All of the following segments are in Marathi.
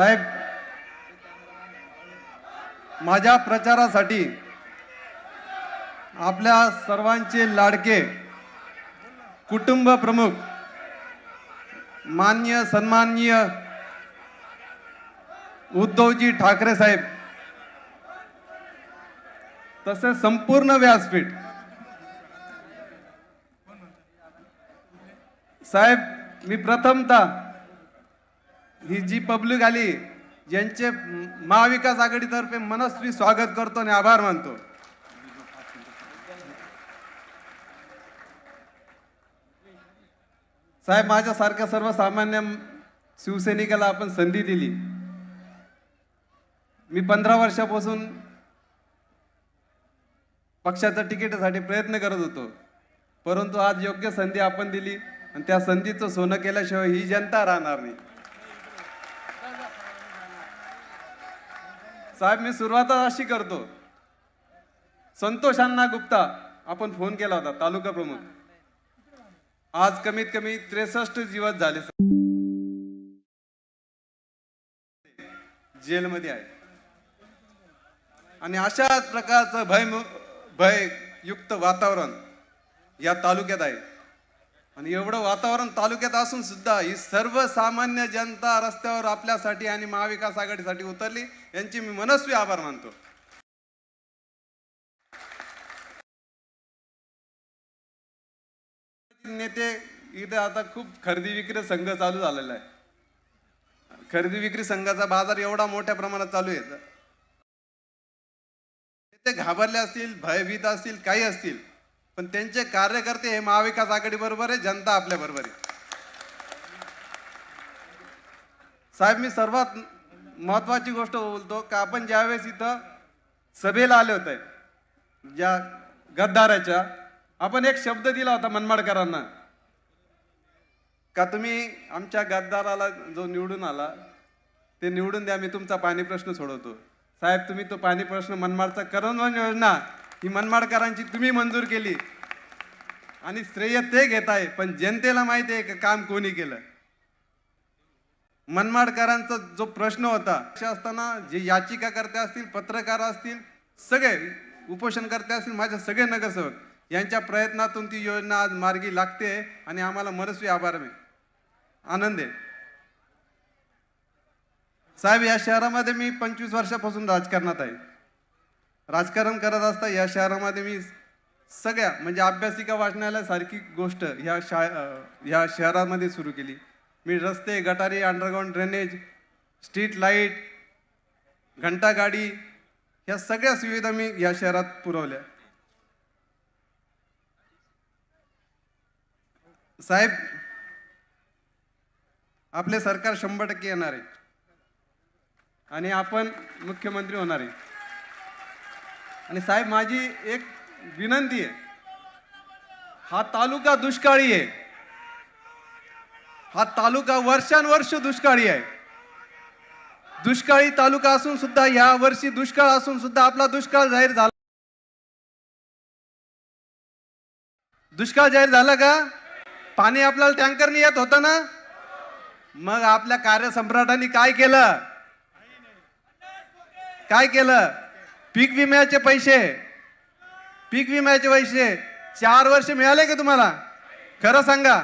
साहेब माझ्या प्रचारासाठी आपल्या सर्वांचे लाडके कुटुंब प्रमुख मान्य सन्माननीय उद्धवजी ठाकरे साहेब तसेच संपूर्ण व्यासपीठ. साहेब मी प्रथमतः ही जी पब्लिक आली ज्यांचे महाविकास आघाडीतर्फे मनस्वी स्वागत करतो आणि आभार मानतो. साहेब माझ्यासारख्या सर्वसामान्य शिवसैनिकाला आपण संधी दिली. मी पंधरा वर्षापासून पक्षाच्या तिकिटासाठी प्रयत्न करत होतो. परंतु आज योग्य संधी आपण दिली आणि त्या संधीचं सोनं केल्याशिवाय ही जनता राहणार नाही. साहेब मी सुरुवातच अशी करतो. संतोष अण्णा गुप्ता आपण फोन केला होता तालुका प्रमुख. आज कमीत कमी त्रेसष्ट दिवस झाले. जेलमध्ये आहे. आणि अशाच प्रकारचं भय भययुक्त वातावरण या तालुक्यात आहे. आणि एवढं वातावरण तालुक्यात असून सुद्धा ही सर्वसामान्य जनता रस्त्यावर आपल्यासाठी आणि महाविकास आघाडीसाठी उतरली. यांची मी मनस्वी आभार मानतो. नेते इथे आता खूप खरेदी विक्री संघ चालू झालेला आहे. खरेदी विक्री संघाचा बाजार एवढा मोठ्या प्रमाणात चालू आहे. ते घाबरले असतील भयभीत असतील काही असतील पण त्यांचे कार्यकर्ते हे महाविकास आघाडी बरोबर आहे जनता आपल्या बरोबर आहे. साहेब मी सर्वात महत्वाची गोष्ट बोलतो का आपण ज्यावेळेस इथं सभेला आले होते ज्या गद्दाराच्या आपण एक शब्द दिला होता मनमाडकरांना. का तुम्ही आमच्या गद्दाराला जो निवडून आला ते निवडून द्या मी तुमचा पाणी प्रश्न सोडवतो. साहेब तुम्ही तो पाणी प्रश्न मनमाडचा करण योजना ही मनमाडकरांची तुम्ही मंजूर केली. आणि श्रेय ते घेत आहे पण जनतेला माहिती आहे का काम कोणी केलं? मनमाडकरांचा जो प्रश्न होता असे असताना जे याचिकाकर्ते असतील पत्रकार असतील सगळे उपोषणकर्ते असतील माझे सगळे नगरसेवक यांच्या प्रयत्नातून ती योजना आज मार्गी लागते आणि आम्हाला मनस्वी आभार आहे. आनंद आहे. साहेब या शहरामध्ये मी पंचवीस वर्षापासून राजकारणात आहे. राजकारण करत असता या शहरामध्ये मी सगळ्या म्हणजे अभ्यासिका वाचनालय सारखी गोष्ट ह्या शा ह्या शहरामध्ये सुरू केली. मी रस्ते गटारी अंडरग्राऊंड ड्रेनेज स्ट्रीट लाइट घंटागाडी ह्या सगळ्या सुविधा मी या शहरात पुरवल्या. साहेब आपले सरकार शंभर टक्के येणार आहे. आणि आपण मुख्यमंत्री होणार आहे. आणि साहेब माझी एक विनंती आहे. हा तालुका दुष्काळी आहे. हा तालुका वर्षानुवर्ष दुष्काळी आहे. दुष्काळी तालुका असून सुद्धा या वर्षी दुष्काळ असून सुद्धा आपला दुष्काळ जाहीर झाला. दुष्काळ जाहीर झाला का? पाणी आपल्याला टँकरने येत होतं ना? मग आपल्या कार्यसम्राटांनी काय केलं? काय केलं? पीक विम्याचे पैसे. पीक विम्याचे पैसे. चार वर्ष मिळाले का तुम्हाला? खरं सांगा.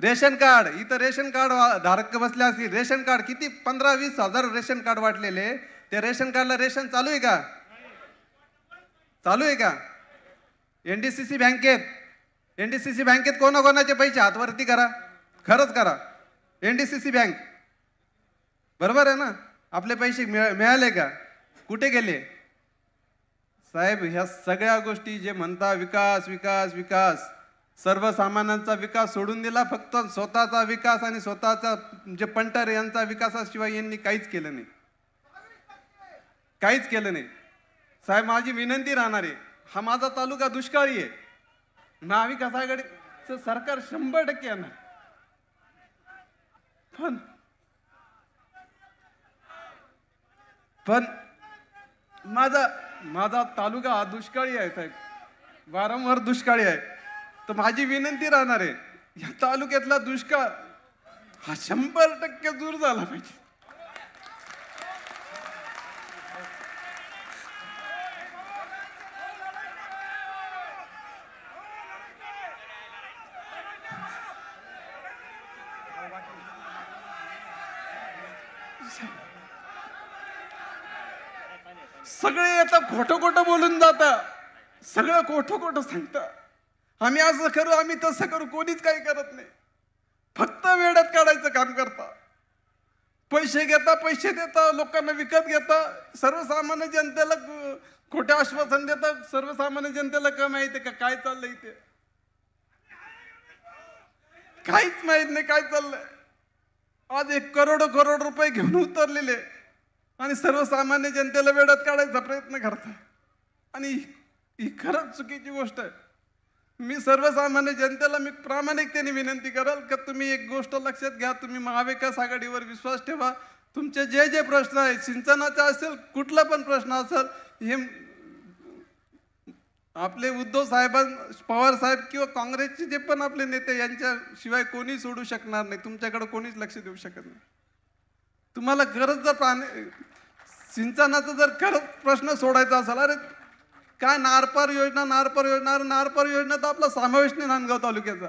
Ration card. इथं रेशन कार्ड वा- धारक बसले असतील. रेशन कार्ड किती? पंधरा वीस हजार रेशन कार्ड वाटलेले. ते रेशन कार्डला रेशन चालू आहे का? चालू आहे का? एनडीसीसी बँकेत एनडीसीसी बँकेत कोणाकोणाचे पैसे? हातवरती करा. खरंच करा. एनडीसीसी बँक बरोबर आहे ना? आपले पैसे मिळ- मिळाले का? कुठे गेले? साहेब ह्या सगळ्या गोष्टी जे म्हणता विकास विकास विकास सर्वसामान्यांचा विकास सोडून दिला फक्त स्वतःचा विकास आणि स्वतःचा जे पंटर यांचा विकासाशिवाय यांनी काहीच केलं नाही. काहीच केलं नाही. साहेब माझी विनंती राहणार आहे हा माझा तालुका दुष्काळी आहे. महाविकास आघाडीचं सरकार शंभर टक्के येणार. पण पण माझा माझा तालुका हा दुष्काळी आहे साहेब. वारंवार दुष्काळी आहे. तर माझी विनंती राहणार आहे या तालुक्यातला दुष्काळ हा शंभर टक्के दूर झाला पाहिजे. सगळे येतात खोटं खोटं बोलून जातात. सगळं खोटं खोटं सांगतं आम्ही असं करू आम्ही तसं करू कोणीच काही करत नाही. फक्त वेड्यात काढायचं काम करता पैसे घेता पैसे देता लोकांना विकत घेता सर्वसामान्य जनतेला खोटे आश्वासन देता सर्वसामान्य जनतेला का माहिती का काय चाललंय इथे? काहीच माहीत नाही काय चाललंय. आज एक करोड करोड रुपये घेऊन उतरलेले. आणि सर्वसामान्य जनतेला वेळात काढायचा प्रयत्न करताय आणि ही- ही खरंच चुकीची गोष्ट आहे. मी सर्वसामान्य जनतेला मी प्रामाणिकतेने विनंती कराल का तुम्ही एक गोष्ट लक्षात घ्या तुम्ही महाविकास आघाडीवर विश्वास ठेवा. तुमचे जे जे प्रश्न आहेत सिंचनाचा असेल कुठला पण प्रश्न असेल हे आपले उद्धव साहेबां पवार साहेब किंवा काँग्रेसचे जे पण आपले नेते यांच्याशिवाय कोणी सोडू शकणार नाही. तुमच्याकडे कोणीच लक्ष देऊ शकत नाही. तुम्हाला खरंच जर पाणी सिंचनाचा जर खरंच प्रश्न सोडायचा असेल अरे काय नारपार योजना नारपार योजना अरे नारपार योजना तर आपला समावेश नाही नांदगाव तालुक्याचा.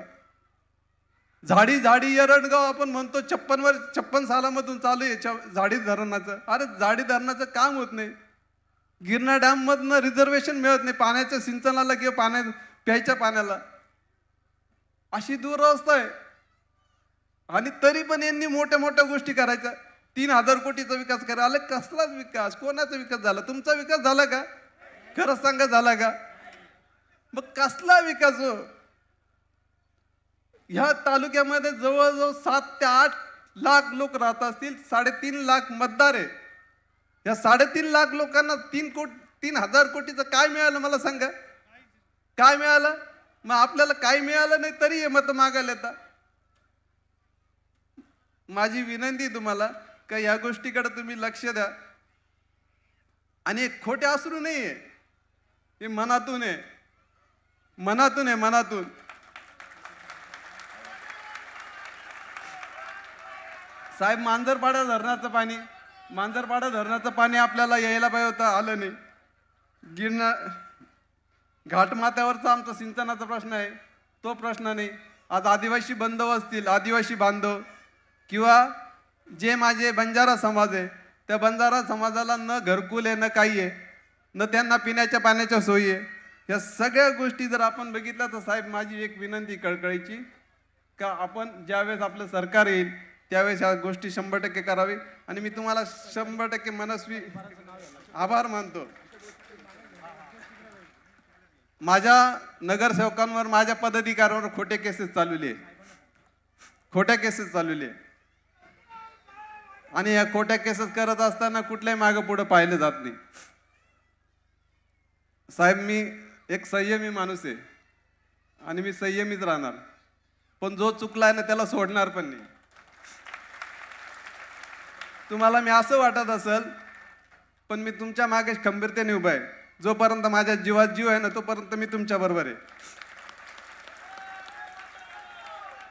झाडी झाडी एरडगाव आपण म्हणतो छप्पन वर छप्पन सालामधून चालू आहे झाडी धरणाचं. अरे झाडी धरणाचं काम होत नाही. गिरणा डॅम मधनं रिझर्वेशन मिळत नाही पाण्याच्या सिंचनाला किंवा पाण्या प्यायच्या पाण्याला. अशी दुरावस्था आहे. आणि तरी पण यांनी मोठ्या मोठ्या गोष्टी करायच्या. तीन हजार कोटीचा विकास करा. आले कसलाच विकास? कोणाचा विकास झाला? तुमचा विकास झाला का? खरंच सांगा झाला का? मग कसला विकास हो? ह्या तालुक्यामध्ये जवळजवळ सात ते आठ लाख लोक राहत असतील साडेतीन लाख मतदार आहे. या साडेतीन लाख लोकांना तीन कोट तीन हजार कोटीचं काय मिळालं मला सांगा? काय मिळालं? मग आपल्याला काय मिळालं नाही तरी हे मत मागायला येतात. माझी विनंती तुम्हाला का या गोष्टीकडे तुम्ही लक्ष द्या. आणि खोटे असू नाहीये. हे मनातून आहे. मनातून आहे मनातून. साहेब मांजरपाडा धरणाचं पाणी. मांजरपाडा धरणाचं पाणी आपल्याला यायला पाहिजे होतं आलं नाही. गिरणार घाटमाथ्यावरचा आमचा सिंचनाचा प्रश्न आहे. तो प्रश्न नाही. आज आदिवासी बंधव असतील आदिवासी बांधव किंवा जे माझे बंजारा समाज आहे त्या बंजारा समाजाला न घरकुल आहे न काही आहे न त्यांना पिण्याच्या पाण्याच्या सोयी आहे या सगळ्या गोष्टी जर आपण बघितल्या तर साहेब माझी एक विनंती कळकळीची का आपण ज्यावेळेस आपलं सरकार येईल त्यावेळेस ह्या गोष्टी शंभर टक्के करावी. आणि मी तुम्हाला शंभर टक्के मनस्वी आभार मानतो. माझ्या नगरसेवकांवर माझ्या पदाधिकाऱ्यांवर खोटे केसेस चालवले खोट्या केसेस चालवले आणि या खोट्या केसेस करत असताना कुठल्याही मागे पुढे पाहिलं जात नाही. साहेब मी एक संयमी माणूस आहे आणि मी संयमीच राहणार. पण जो चुकला आहे ना त्याला सोडणार पण नाही. तुम्हाला मी असं वाटत असेल पण मी तुमच्या मागे खंबीरतेने उभा आहे. जोपर्यंत माझ्या जीवात जीव आहे ना तोपर्यंत मी तुमच्या बरोबर आहे.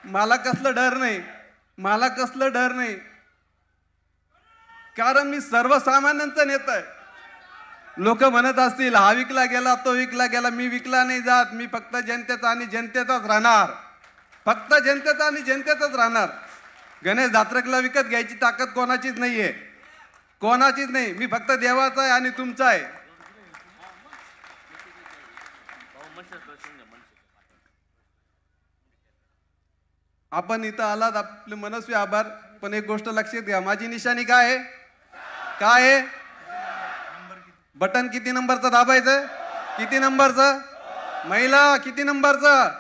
मला कसलं डर नाही. मला कसलं डर नाही. कारण मी सर्वसामान्यांचा नेता आहे लोक म्हणत असतील हा विकला गेला तो विकला गेला मी विकला नाही जात मी फक्त जनतेचा आणि जनतेचाच राहणार. फक्त जनतेचा आणि जनतेचाच राहणार. गणेश जात्रकला विकत घ्यायची ताकद कोणाचीच नाही आहे कोणाचीच नाही मी फक्त देवाचा आहे आणि तुमचा आहे. आपण इथं आलात आपले मनस्वी आभार. पण एक गोष्ट लक्षात घ्या माझी निशाणी काय आहे? काय आहे? बटन किती नंबरचं दाबायचं? किती नंबरचं? महिला किती नंबरचं?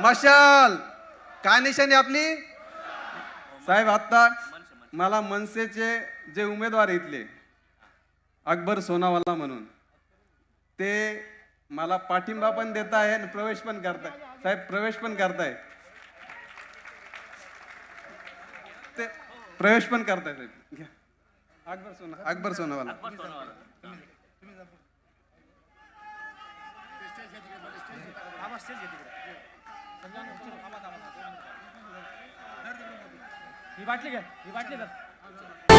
मशाल. काय निशाणी आपली? साहेब आत्ता मला मनसेचे जे उमेदवार इथले अकबर सोनावाला म्हणून ते मला पाठिंबा पण देत आहे आणि प्रवेश पण करताय. साहेब प्रवेश पण करताय. ते प्रवेश पण करताय साहेब. अकबर सोना अकबर सोनावाला ही बाटली घ्या ही बाटली घ्या